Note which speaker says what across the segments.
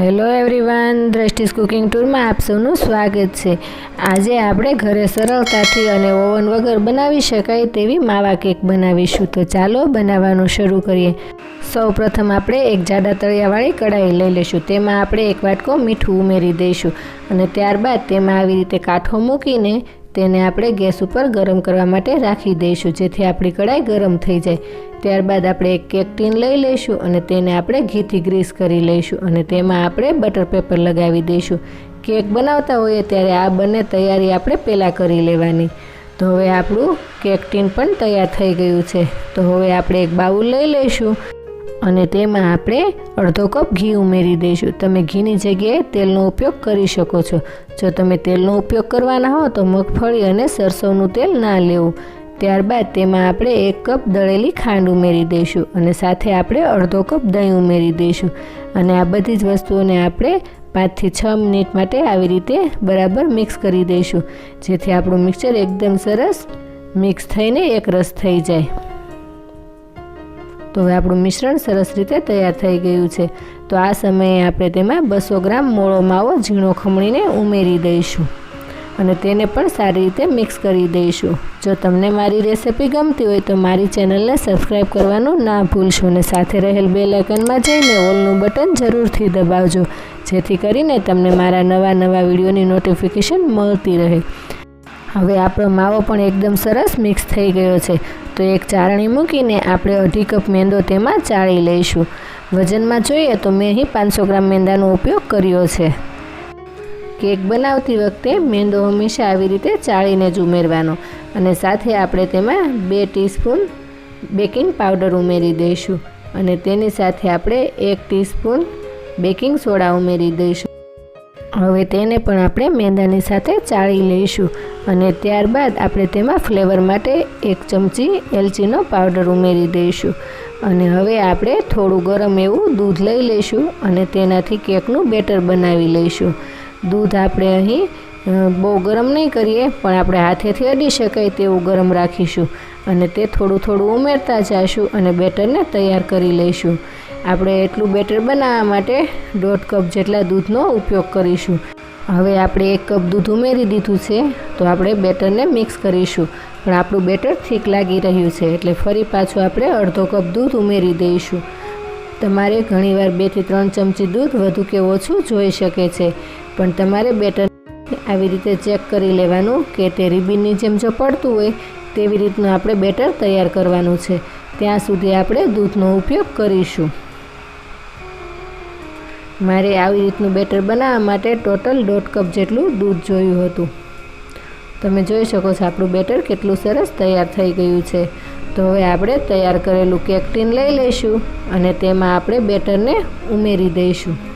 Speaker 1: Hello everyone Drashti's cooking ટૂરમાં આપ સૌનું સ્વાગત છે. આજે આપણે ઘરે સરળતાથી અને ઓવન વગર બનાવી શકાય તેવી માવા કેક બનાવીશું. તો ચાલો બનાવવાનું શરૂ કરીએ. સૌ પ્રથમ આપણે એક જાડા તળિયાવાળી કઢાઈ લઈ લઈશું. તેમાં આપણે એક વાટકો મીઠું ઉમેરી દઈશું અને ત્યારબાદ તેમાં આવી રીતે કાંઠો મૂકીને તેને આપણે ગેસ ઉપર ગરમ કરવા માટે રાખી દઈશું, જેથી આપણી કઢાઈ ગરમ થઈ જાય. ત્યારબાદ આપણે એક કેક ટીન લઈ લઈશું અને તેને આપણે ઘીથી ગ્રીસ કરી લઈશું અને તેમાં આપણે બટર પેપર લગાવી દઈશું. કેક બનાવતા હોઈએ ત્યારે આ બંને તૈયારી આપણે પહેલાં કરી લેવાની. તો હવે આપણું કેક ટીન પણ તૈયાર થઈ ગયું છે. તો હવે આપણે એક બાઉલ લઈ લઈશું. અને તેમાં આપણે અડધો કપ ઘી ઉમેરી દઈશું. તમે ઘીની જગ્યાએ તેલનો ઉપયોગ કરી શકો છો. જો તમે તેલનો ઉપયોગ કરવાના હો તો મગફળી અને સરસવનું તેલ ના લેવું. ત્યારબાદ તેમાં આપણે એક કપ દળેલી ખાંડ ઉમેરી દઈશું અને સાથે આપણે અડધો કપ દહીં ઉમેરી દઈશું. અને આ બધી જ વસ્તુઓને આપણે પાંચથી છ મિનિટ માટે આવી રીતે બરાબર મિક્સ કરી દઈશું. જેથી આપણું મિક્સર એકદમ સરસ મિક્સ થઈને એક રસ થઈ જાય. તો હવે આપણું મિશ્રણ સરસ રીતે તૈયાર થઈ ગયું છે. તો આ સમયે આપણે તેમાં બસો ગ્રામ મોળો માવો ઝીણો ખમણીને ઉમેરી દઈશું. અને તેને પણ સારી રીતે મિક્સ કરી દઈશું. જો તમને મારી રેસિપી ગમતી હોય તો મારી ચેનલને સબસ્ક્રાઈબ કરવાનું ના ભૂલશો અને સાથે રહેલ બે લાઇકનમાં જઈને ઓલનું બટન જરૂરથી દબાવજો. જેથી કરીને તમને મારા નવા નવા વિડીયોની નોટિફિકેશન મળતી રહે. હવે આપણો માવો પણ એકદમ સરસ મિક્સ થઈ ગયો છે. તો એક ચાળણી મૂકીને આપણે અઢી કપ મેંદો તેમાં ચાળી લઈશું. વજનમાં જોઈએ તો મેં અહીં પાંચસો ગ્રામ મેંદાનો ઉપયોગ કર્યો છે. કેક બનાવતી વખતે મેંદો હંમેશા આવી રીતે ચાળીને જ ઉમેરવાનો અને સાથે આપણે તેમાં બે ટીસ્પૂન બેકિંગ પાવડર ઉમેરી દઈશું અને તેની સાથે આપણે એક ટીસ્પૂન બેકિંગ સોડા ઉમેરી દઈશું. હવે તેને પણ આપણે મેંદાની સાથે ચાળી લઈશું અને ત્યારબાદ આપણે તેમાં ફ્લેવર માટે એક ચમચી એલચીનો પાવડર ઉમેરી દઈશું. અને હવે આપણે થોડું ગરમ એવું દૂધ લઈ લઈશું અને તેનાથી કેકનું બેટર બનાવી લઈશું. દૂધ આપણે અહીં બહુ ગરમ નહીં કરીએ, પણ આપણે હાથેથી અડી શકાય તેવું ગરમ રાખીશું અને તે થોડું થોડું ઉમેરતા જઈશું અને બેટરને તૈયાર કરી લઈશું. આપણે એટલું બેટર બનાવવા માટે દોઢ કપ જેટલા દૂધનો ઉપયોગ કરીશું. હવે આપણે એક કપ દૂધ ઉમેરી દીધું છે, તો આપણે બેટરને મિક્સ કરીશું. પણ આપણું બેટર થીક લાગી રહ્યું છે, એટલે ફરી પાછું આપણે અડધો કપ દૂધ ઉમેરી દઈશું. તમારે ઘણીવાર બેથી ત્રણ ચમચી દૂધ વધુ કે ઓછું જોઈ શકે છે, પણ તમારે બેટર આવી રીતે ચેક કરી લેવાનું કે તે રિબિનની જેમ જો પડતું હોય, તેવી રીતનું આપણે બેટર તૈયાર કરવાનું છે. ત્યાં સુધી આપણે દૂધનો ઉપયોગ કરીશું. મારે આવી રીતનું બેટર બનાવવા માટે ટોટલ દોઢ કપ જેટલું દૂધ જોયું હતું. તમે જોઈ શકો છો આપણું બેટર કેટલું સરસ તૈયાર થઈ ગયું છે. તો હવે આપણે તૈયાર કરેલું કેક ટીન લઈ લઈશું અને તેમાં આપણે બેટરને ઉમેરી દઈશું.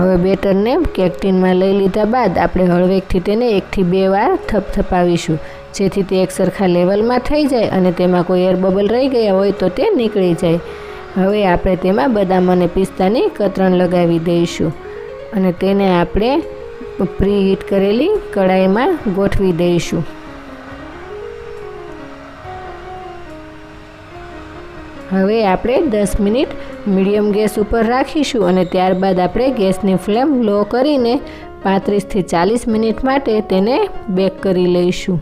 Speaker 1: હવે બેટરને કેક ટીનમાં લઈ લીધા બાદ આપણે હળવેકથી તેને એકથી બે વાર થપથપાવીશું. જેથી તે એક સરખા લેવલમાં થઈ જાય અને તેમાં કોઈ એર બબલ રહી ગયા હોય તો તે નીકળી જાય. હવે આપણે તેમાં બદામ અને પિસ્તાની કતરણ લગાવી દઈશું અને તેને આપણે પ્રી હીટ કરેલી કઢાઈમાં ગોઠવી દઈશું. હવે આપણે દસ મિનિટ મીડિયમ ગેસ ઉપર રાખીશું અને ત્યારબાદ આપણે ગેસની ફ્લેમ લો કરીને પાંત્રીસથી ચાલીસ મિનિટ માટે તેને બેક કરી લઈશું.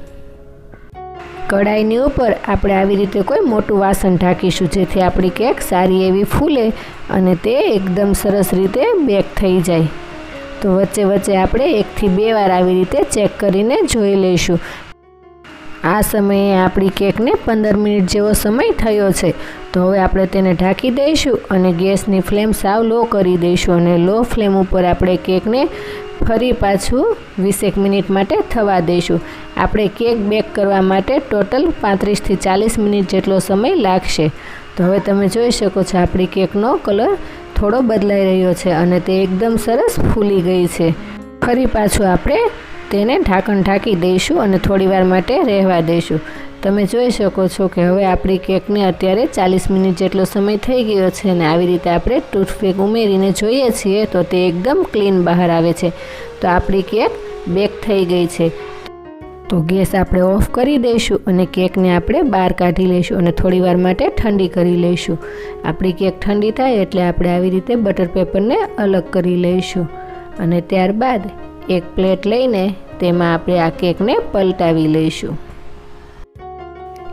Speaker 1: કઢાઈની ઉપર આપણે આવી રીતે કોઈ મોટું વાસણ ઢાંકીશું જેથી આપણી કેક સારી એવી ફૂલે અને તે એકદમ સરસ રીતે બેક થઈ જાય. તો વચ્ચે વચ્ચે આપણે એકથી બે વાર આવી રીતે ચેક કરીને જોઈ લઈશું. આ સમયે આપણી કેકને પંદર મિનિટ જેવો સમય થયો છે. તો હવે આપણે તેને ઢાંકી દઈશું અને ગેસની ફ્લેમ સાવ લો કરી દઈશું અને લો ફ્લેમ ઉપર આપણે કેકને ફરી પાછું વીસેક મિનિટ માટે થવા દઈશું. આપણે કેક બેક કરવા માટે ટોટલ પાંત્રીસથી ચાલીસ મિનિટ જેટલો સમય લાગશે. તો હવે તમે જોઈ શકો છો આપણી કેકનો કલર થોડો બદલાઈ રહ્યો છે અને તે એકદમ સરસ ફૂલી ગઈ છે. ફરી પાછું આપણે તેને ઢાંકણ ઢાંકી દઈશું અને થોડીવાર માટે રહેવા દઈશું. તમે જોઈ શકો છો કે હવે આપણી કેકને અત્યારે ચાલીસ મિનિટ જેટલો સમય થઈ ગયો છે અને આવી રીતે આપણે ટૂથપેક ઉમેરીને જોઈએ છીએ તો તે એકદમ ક્લીન બહાર આવે છે. તો આપણી કેક બેક થઈ ગઈ છે. તો ગેસ આપણે ઓફ કરી દઈશું અને કેકને આપણે બહાર કાઢી લઈશું અને થોડીવાર માટે ઠંડી કરી લઈશું. આપણી કેક ઠંડી થાય એટલે આપણે આવી રીતે બટર પેપરને અલગ કરી લઈશું. અને ત્યારબાદ એક પ્લેટ લઈને તેમાં આપણે આ કેકને પલટાવી લઈશું.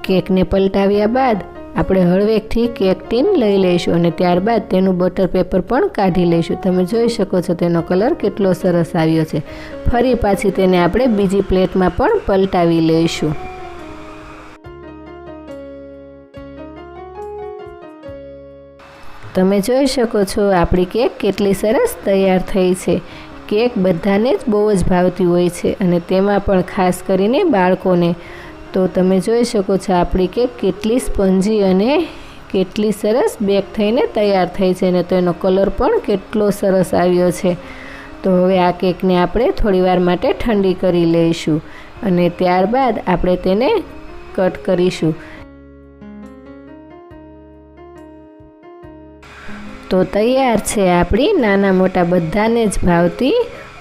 Speaker 1: કેકને પલટાવ્યા બાદ આપણે હળવેકથી કેક ટીન લઈ લઈશું અને ત્યારબાદ તેનું બટર પેપર પણ કાઢી લઈશું. તમે જોઈ શકો છો તેનો કલર કેટલો સરસ આવ્યો છે. ફરી પાછી તેને આપણે બીજી પ્લેટમાં પણ પલટાવી લઈશું. તમે જોઈ શકો છો આપણી કેક કેટલી સરસ તૈયાર થઈ છે. કેક બધાને જ બહુ જ ભાવતી હોય છે અને તેમાં પણ ખાસ કરીને બાળકોને. તો તમે જોઈ શકો છો આપણી કેક કેટલી સ્પંજી અને કેટલી સરસ બેક થઈને તૈયાર થઈ છે અને તો એનો કલર પણ કેટલો સરસ આવ્યો છે. તો હવે આ કેકને આપણે થોડીવાર માટે ઠંડી કરી લઈશું અને ત્યારબાદ આપણે તેને કટ કરીશું. તો તૈયાર છે આપણી નાના મોટા બધાને જ ભાવતી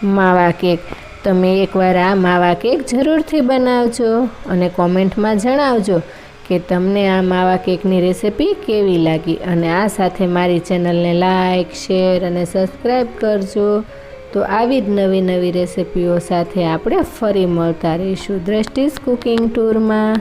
Speaker 1: માવા કેક. તમે એકવાર આ માવા કેક જરૂરથી બનાવજો અને કોમેન્ટમાં જણાવજો કે તમને આ માવા કેકની રેસિપી કેવી લાગી. અને આ સાથે મારી ચેનલને લાઇક શેર અને સબસ્ક્રાઈબ કરજો. તો આવી જ નવી નવી રેસિપીઓ સાથે આપણે ફરી મળતા રહીશું દ્રષ્ટિસ કુકિંગ ટૂરમાં.